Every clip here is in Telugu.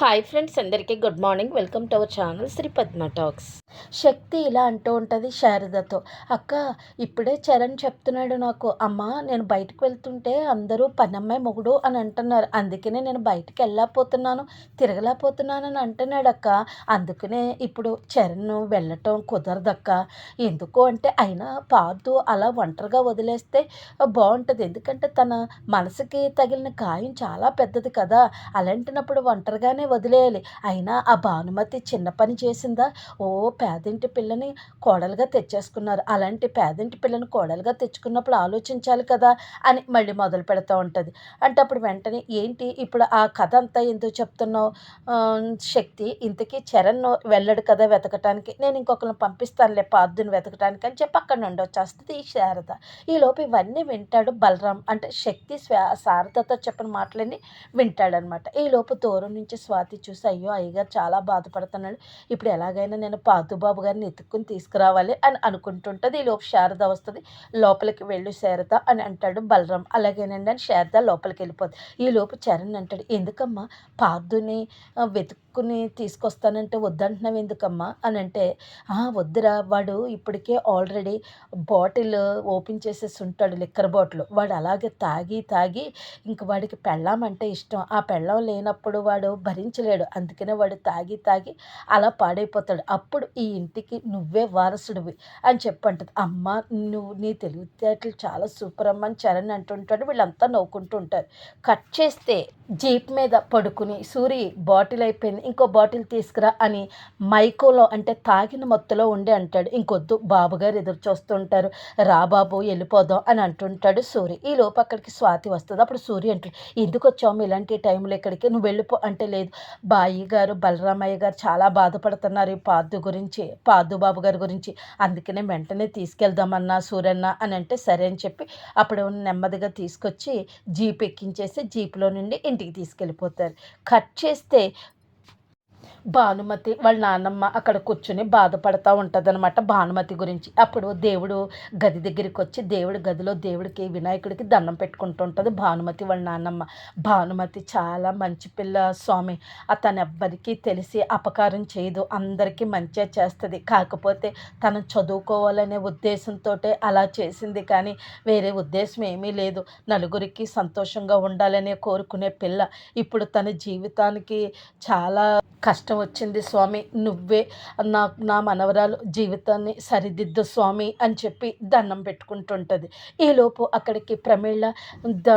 హాయ్ ఫ్రెండ్స్ అందరికీ good morning. Welcome to our channel Shri Padma talks. శక్తి ఇలా అంటూ ఉంటుంది శారదతో. అక్క ఇప్పుడే చరణ్ చెప్తున్నాడు నాకు అమ్మ నేను బయటకు వెళ్తుంటే అందరూ పనమ్మాయి మొగుడు అని అంటున్నారు. అందుకనే నేను బయటికి వెళ్ళలేకపోతున్నాను తిరగలేకపోతున్నాను అని అంటున్నాడు అక్క. అందుకనే ఇప్పుడు చరణ్ వెళ్ళటం కుదరదక్క ఎందుకు అంటే అయినా పాదు అలా ఒంటరిగా వదిలేస్తే బాగుంటుంది. ఎందుకంటే తన మనసుకి తగిలిన గాయం చాలా పెద్దది కదా. అలాంటినప్పుడు ఒంటరిగానే వదిలేయాలి. అయినా ఆ భానుమతి చిన్న పని చేసిందా? ఓ పేదింటి పిల్లని కోడలుగా తెచ్చేసుకున్నారు. అలాంటి పేదింటి పిల్లని కోడలుగా తెచ్చుకున్నప్పుడు ఆలోచించాలి కదా అని మళ్ళీ మొదలు పెడతా ఉంటుంది. అంటే అప్పుడు వెంటనే ఏంటి ఇప్పుడు ఆ కథ అంతా ఎందుకు చెప్తున్నావు? శక్తి ఇంతకీ చరణ్ వెళ్ళడు కదా వెతకటానికి. నేను ఇంకొకరిని పంపిస్తానులే పార్థుని వెతకటానికి అని చెప్పి అక్కడ నుండి వచ్చేస్తుంది ఈ శారద. ఈలోపు ఇవన్నీ వింటాడు బలరాం. అంటే శక్తి శారదతో చెప్పిన మాటలన్నీ వింటాడనమాట. ఈలోపు దూరం నుంచి స్వాతి చూసి అయ్యో అయ్యగారు చాలా బాధపడుతున్నాడు. ఇప్పుడు ఎలాగైనా నేను పాతుబాబు గారిని ఎత్తుక్కుని తీసుకురావాలి అని అనుకుంటుంటుంది. ఈ లోపు శారద వస్తుంది. లోపలికి వెళ్ళు శారద అని అంటాడు బలరాం. అలాగేనండి అని శారద లోపలికి వెళ్ళిపోతుంది ఈ లోపు చరణ్ అంటాడు ఎందుకమ్మా? పార్థుని వెతుక్కుని తీసుకొస్తానంటే వద్దంటున్నావు ఎందుకమ్మా? అని అంటే వద్దురా వాడు ఇప్పటికే ఆల్రెడీ బాటిల్ ఓపెన్ చేసేసి ఉంటాడు లిక్కర్ బాటిల్ వాడు అలాగే తాగి తాగి ఇంక వాడికి పెళ్ళామంటే ఇష్టం. ఆ పెళ్ళం లేనప్పుడు వాడు భరించలేడు. అందుకనే వాడు తాగి తాగి అలా పాడైపోతాడు. అప్పుడు ఈ ఇంటికి నువ్వే వారసుడివి అని చెప్పంటది. అమ్మ నువ్వు నీ తెలివితేటలు చాలా సూపర్ అమ్మ అని చరణ్ అంటుంటాడు. వీళ్ళంతా నవ్వుకుంటూ ఉంటారు. కట్ చేస్తే జీప్ మీద పడుకుని సూరి బాటిల్ అయిపోయింది ఇంకో బాటిల్ తీసుకురా అని మైకోలో అంటే తాగిన మత్తులో ఉండి అంటాడు. ఇంకొద్దు బాబుగారు ఎదురు చూస్తుంటారు రా బాబు వెళ్ళిపోదాం అని అంటుంటాడు సూరి. ఈ లోపు అక్కడికి స్వాతి వస్తుంది. అప్పుడు సూరి అంటాడు ఎందుకు వచ్చాము ఇలాంటి టైంలో ఇక్కడికి నువ్వు వెళ్ళిపో. అంటే లేదు. బాయి గారు బలరామయ్య గారు చాలా బాధపడుతున్నారు ఈ పాదు గురించి పాదు బాబు గారి గురించి. అందుకనే వెంటనే తీసుకెళ్దామన్నా సూరన్న అని అంటే సరే అని చెప్పి అప్పుడు నెమ్మదిగా తీసుకొచ్చి జీప్ ఎక్కించేసి జీప్లో నుండి ఇంటికి తీసుకెళ్ళిపోతారు. కట్ చేస్తే భానుమతి వాళ్ళ నాన్నమ్మ అక్కడ కూర్చుని బాధపడతా ఉంటుంది అనమాట భానుమతి గురించి. అప్పుడు దేవుడు గది దగ్గరికి వచ్చి దేవుడి గదిలో దేవుడికి వినాయకుడికి దండం పెట్టుకుంటూ ఉంటుంది భానుమతి వాళ్ళ నాన్నమ్మ. భానుమతి చాలా మంచి పిల్ల స్వామి. అతను ఎవ్వరికీ తెలిసి అపకారం చేయదు. అందరికీ మంచిగా చేస్తుంది. కాకపోతే తను చదువుకోవాలనే ఉద్దేశంతో అలా చేసింది కానీ వేరే ఉద్దేశం ఏమీ లేదు. నలుగురికి సంతోషంగా ఉండాలనే కోరుకునే పిల్ల. ఇప్పుడు తన జీవితానికి చాలా కష్టం వచ్చింది స్వామి నువ్వే నా నా మనవరాలు జీవితాన్ని సరిదిద్దు స్వామి అని చెప్పి దండం పెట్టుకుంటుంటుంది. ఈలోపు అక్కడికి ప్రమీళ ద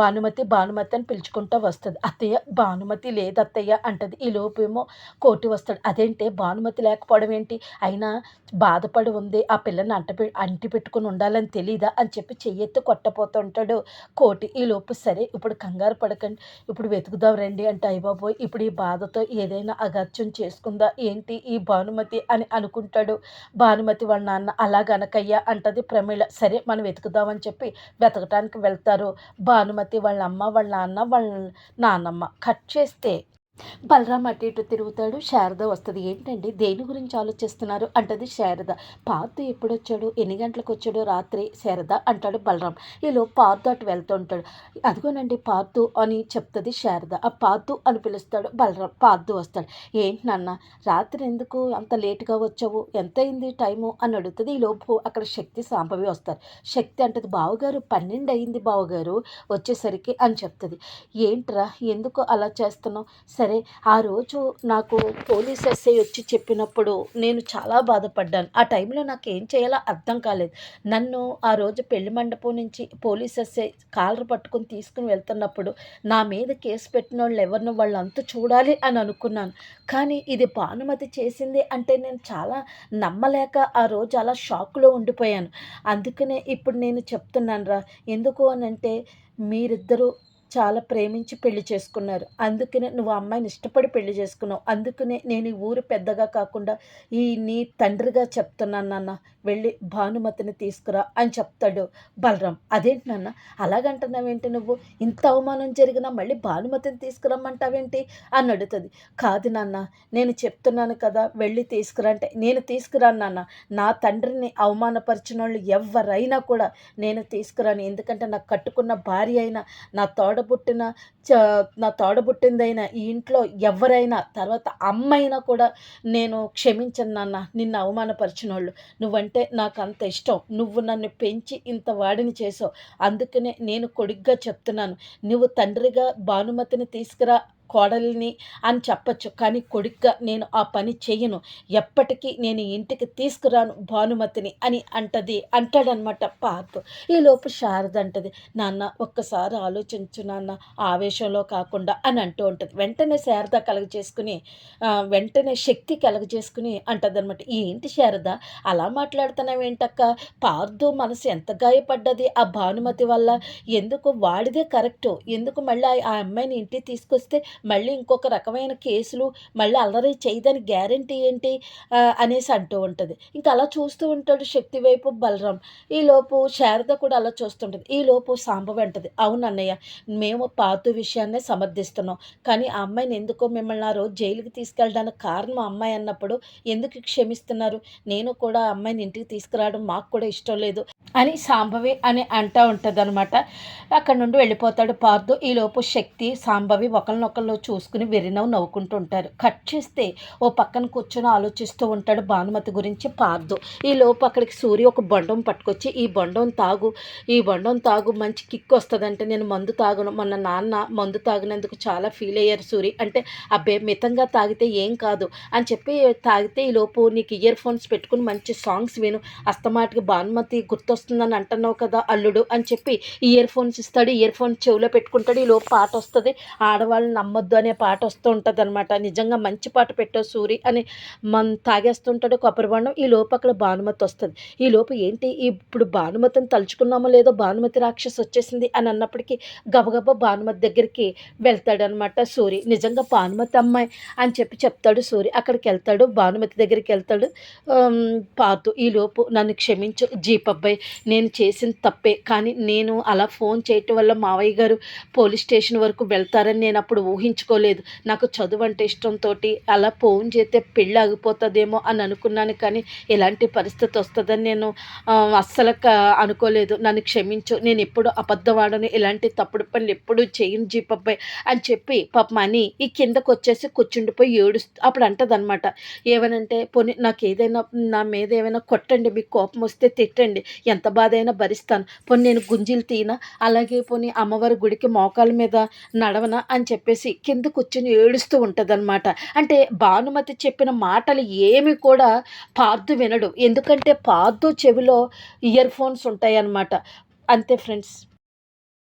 భానుమతి భానుమతి అని పిలుచుకుంటూ వస్తుంది. అత్తయ్య భానుమతి లేదు అత్తయ్య అంటది ఈలోపు ఏమో కోటి వస్తాడు. అదేంటే భానుమతి లేకపోవడం ఏంటి? అయినా బాధపడి ఉంది. ఆ పిల్లని అంట అంటి పెట్టుకుని ఉండాలని తెలీదా అని చెప్పి చెయ్యెత్తి కొట్టపోతుంటాడు కోటి. ఈలోపు సరే ఇప్పుడు కంగారు పడకండి. ఇప్పుడు వెతుకుదాం రండి అంటే అయ్యబాబోయ్ ఇప్పుడు ఈ బాధతో ఏదైనా అగత్యం చేసుకుందా? ఏంటి ఈ భానుమతి అని అనుకుంటాడు. భానుమతి వాళ్ళ నాన్న అలాగనకయ్యా అంటది ప్రమీళ సరే మనం వెతుకుదామని చెప్పి వెతకటానికి వెళ్తారు. భానుమతి వాళ్ళ అమ్మ వాళ్ళ నాన్న వాళ్ళ నాన్నమ్మ. కట్ చేస్తే బలరాం అటు ఇటు తిరుగుతాడు. శారద వస్తుంది. ఏంటండి? దేని గురించి ఆలోచిస్తున్నారు? అంటది శారద. పార్థు ఎప్పుడు వచ్చాడు ఎన్ని గంటలకు వచ్చాడు రాత్రి? శారద అంటాడు బలరామ్. ఈలో పార్థు అటు వెళ్తుంటాడు అదిగోనండి పార్థు అని చెప్తుంది శారద. ఆ పార్థు అని పిలుస్తాడు బలరామ్. పార్థు వస్తాడు. ఏంటి నాన్న? రాత్రి ఎందుకు అంత లేటుగా వచ్చావు? ఎంత అయింది టైము? అని అడుగుతుంది. ఈ లోపు అక్కడ శక్తి సాంభవి వస్తారు. శక్తి అంటది బావగారు పన్నెండు అయింది బావగారు వచ్చేసరికి అని చెప్తుంది. ఏంట్రా? ఎందుకు అలా చేస్తున్నావు? సరే ఆ రోజు నాకు పోలీస్ ఎస్ఐ వచ్చి చెప్పినప్పుడు నేను చాలా బాధపడ్డాను. ఆ టైంలో నాకు ఏం చేయాలో అర్థం కాలేదు. నన్ను ఆ రోజు పెళ్ళి మండపం నుంచి పోలీస్ ఎస్ఐ కాలర్ పట్టుకొని తీసుకుని వెళ్తున్నప్పుడు నా మీద కేసు పెట్టిన వాళ్ళు ఎవరినో వాళ్ళు అంత చూడాలి అని అనుకున్నాను. కానీ ఇది భానుమతి చేసింది అంటే నేను చాలా నమ్మలేక ఆ రోజు అలా షాక్లో ఉండిపోయాను. అందుకనే ఇప్పుడు నేను చెప్తున్నాను రా ఎందుకు అని అంటే మీరిద్దరూ చాలా ప్రేమించి పెళ్ళి చేసుకున్నారు. అందుకనే నువ్వు అమ్మాయిని ఇష్టపడి పెళ్ళి చేసుకున్నావు. అందుకనే నేను ఈ ఊరు పెద్దగా కాకుండా ఈ నీ తండ్రిగా చెప్తున్నాను నాన్న. వెళ్ళి భానుమతిని తీసుకురా అని చెప్తాడు బలరాం. అదేంటి నాన్న? అలాగంటున్నావేంటి నువ్వు? ఇంత అవమానం జరిగినా మళ్ళీ భానుమతిని తీసుకురమ్మంటావేంటి? అని అడుగుతుంది. కాదు నాన్న నేను చెప్తున్నాను కదా వెళ్ళి తీసుకురా అంటే నేను తీసుకురాను నాన్న. నా తండ్రిని అవమానపరిచిన వాళ్ళు ఎవరైనా కూడా నేను తీసుకురాను. ఎందుకంటే నాకు కట్టుకున్న భార్య అయినా నా తోడబుట్టిన చ నా తోడబుట్టిందైనా ఈ ఇంట్లో ఎవరైనా తర్వాత అమ్మైనా కూడా నేను క్షమించను నాన్న. నిన్ను అవమానపరిచిన వాళ్ళు నువ్వంటే నాకు అంత ఇష్టం. నువ్వు నన్ను పెంచి ఇంత వాడిని చేసావు. అందుకనే నేను కొడుగ్గా చెప్తున్నాను. నువ్వు తండ్రిగా భానుమతిని తీసుకురా కోడలిని అని చెప్పచ్చు కానీ కొడుగ్గా నేను ఆ పని చేయను ఎప్పటికీ నేను ఇంటికి తీసుకురాను భానుమతిని అని అంటది అంటాడనమాట పార్తు ఈలోపు శారద అంటది నాన్న ఒక్కసారి ఆలోచించు నాన్న ఆవేశంలో కాకుండా అని అంటూ ఉంటుంది. వెంటనే శారద కలగ చేసుకుని వెంటనే శక్తి కలగ చేసుకుని అంటది అనమాట ఏంటి శారద అలా మాట్లాడుతున్నావేంటక్క పార్దు మనసు ఎంత గాయపడ్డది ఆ భానుమతి వల్ల? ఎందుకు వాడిదే కరెక్టు? ఎందుకు మళ్ళీ ఆ అమ్మాయిని ఇంటికి తీసుకొస్తే మళ్ళీ ఇంకొక రకమైన కేసులు మళ్ళీ అల్లరి చేయదని గ్యారంటీ ఏంటి అనేసి అంటూ ఉంటుంది. ఇంకా అలా చూస్తూ ఉంటాడు శక్తి వైపు బలరాం. ఈలోపు శారద కూడా అలా చూస్తుంటుంది. ఈలోపు సాంబవి అంటది అవును అన్నయ్య మేము పాతు విషయాన్నే సమర్థిస్తున్నాం. కానీ ఆ అమ్మాయిని ఎందుకో మిమ్మల్ని ఆ రోజు జైలుకి తీసుకెళ్ళడానికి కారణం అమ్మాయి అన్నప్పుడు ఎందుకు క్షమిస్తున్నారు? నేను కూడా అమ్మాయిని ఇంటికి తీసుకురావడం మాకు కూడా ఇష్టం లేదు అని సాంబవి అని అంటూ ఉంటుంది అనమాట అక్కడ నుండి వెళ్ళిపోతాడు పార్థు. ఈలోపు శక్తి సాంబవి ఒకరినొకళ్ళు చూసుకుని వెరినవ్వు నవ్వుకుంటూ ఉంటారు కట్ చేస్తే ఓ పక్కన కూర్చొని ఆలోచిస్తూ ఉంటాడు భానుమతి గురించి పార్దు. ఈ లోపు అక్కడికి సూర్య ఒక బొండం పట్టుకొచ్చి ఈ బొండం తాగు ఈ బొండం తాగు మంచి కిక్ వస్తుందంటే నేను మందు తాగను. మొన్న నాన్న మందు తాగినందుకు చాలా ఫీల్ అయ్యారు సూరి అంటే అబ్బే మితంగా తాగితే ఏం కాదు అని చెప్పి తాగితే ఈ లోపు నీకు ఇయర్ ఫోన్స్ పెట్టుకుని మంచి సాంగ్స్ విను. అస్తమాటికి భానుమతి గుర్తొస్తుందని అంటున్నావు కదా అల్లుడు అని చెప్పి ఇయర్ ఫోన్స్ ఇస్తాడు. ఇయర్ ఫోన్స్ చెవిలో పెట్టుకుంటాడు. ఈ లోపు పాట వస్తుంది. ఆడవాళ్ళు నమ్మ నమ్మొద్దు అనే పాట వస్తూ ఉంటుంది అనమాట నిజంగా మంచి పాట పెట్టావు సూరి అని మన తాగేస్తుంటాడు కొబ్బరి బండం. ఈ లోపు అక్కడ భానుమతి వస్తుంది. ఈ లోపు ఏంటి? ఇప్పుడు భానుమతిని తలుచుకున్నామో లేదో భానుమతి రాక్షసి వచ్చేసింది అని అన్నప్పటికీ గబగబా భానుమతి దగ్గరికి వెళ్తాడనమాట సూరి. నిజంగా భానుమతి అమ్మాయి అని చెప్పి చెప్తాడు సూరి. అక్కడికి వెళ్తాడు భానుమతి దగ్గరికి వెళ్తాడు. పాతు ఈ లోపు నన్ను క్షమించు జీప్ అబ్బాయి. నేను చేసిన తప్పే కానీ నేను అలా ఫోన్ చేయటం వల్ల మావయ్య గారు పోలీస్ స్టేషన్ వరకు వెళ్తారని నేను అప్పుడు ఊహి ఊహించుకోలేదు. నాకు చదువు అంటే ఇష్టంతో అలా ఫోన్ చేస్తే పెళ్ళి ఆగిపోతుందేమో అని అనుకున్నాను కానీ ఎలాంటి పరిస్థితి వస్తుందని నేను అస్సలు అనుకోలేదు. నన్ను క్షమించు నేను ఎప్పుడు అబద్ధవాడను ఇలాంటి తప్పుడు పనులు ఎప్పుడు చేయను జీపబ్బాయి అని చెప్పి పాప అని ఈ కిందకు వచ్చేసి కూర్చుండిపోయి ఏడుస్తూ అప్పుడు అంటదనమాట ఏమనంటే పోనీ నాకు ఏదైనా నా మీద ఏమైనా కొట్టండి మీకు కోపం వస్తే తిట్టండి ఎంత బాధ అయినా భరిస్తాను. పోనీ నేను గుంజీలు తీనా? అలాగే పోనీ అమ్మవారి గుడికి మోకాల మీద నడవనా? అని చెప్పేసి కింద కూర్చొని ఏడుస్తూ ఉంటుందన్నమాట. అంటే భానుమతి చెప్పిన మాటలు ఏమి కూడా పార్థు వినడు. ఎందుకంటే పార్థు చెవిలో ఇయర్ ఫోన్స్ ఉంటాయి అన్నమాట అంతే ఫ్రెండ్స్.